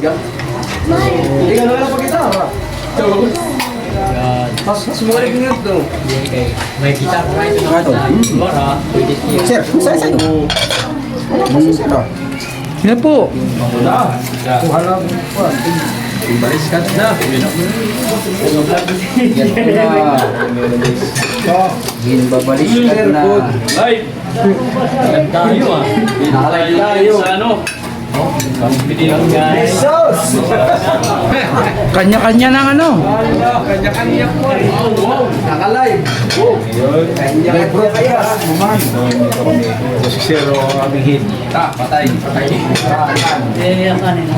Hindi ka nalang pagkita. Mas mas nga ito. May kita ko kayo Ano pwede siya. Sir, sa sa ito. Ano ba si sir? Yan po. Kuha lang. Balis ka na. Yan po na. Na. Alam tayo ah. Alam tayo. Sa ano? Pili lang guys. Sos! Kanya-kanya ng ano. Kanya-kanya po. Nakalive. Kanya bro kaya. Maman. Si Zero ang aming hit. Ta, patay. Patay. Eh, ang kanin.